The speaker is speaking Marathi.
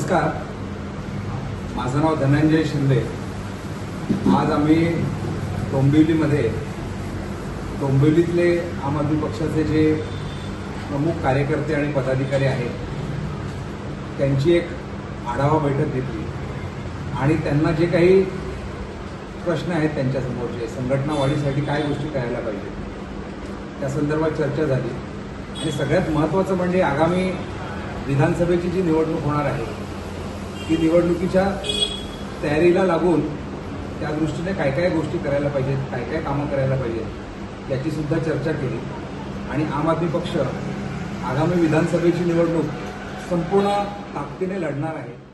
नमस्कार. माझं नाव धनंजय शिंदे. आज आम्ही डोंबिवलीमध्ये डोंबिवलीतले आम आदमी पक्षाचे जे प्रमुख कार्यकर्ते आणि पदाधिकारी आहेत त्यांची एक आढावा बैठक घेतली. आणि त्यांना जे काही प्रश्न आहेत त्यांच्यासमोरचे संघटना वाढीसाठी काय गोष्टी करायला पाहिजे त्या संदर्भात चर्चा झाली. आणि सगळ्यात महत्त्वाचं म्हणजे आगामी विधानसभेची जी निवडणूक होणार आहे ती निवडणुकीच्या तयारीला लागून त्या दृष्टीने काय काय गोष्टी करायला पाहिजेत काय काय कामं करायला पाहिजेत याची सुद्धा चर्चा केली. आणि आम आदमी पक्ष आगामी विधानसभेची निवडणूक संपूर्ण ताकदीने लढणार आहे.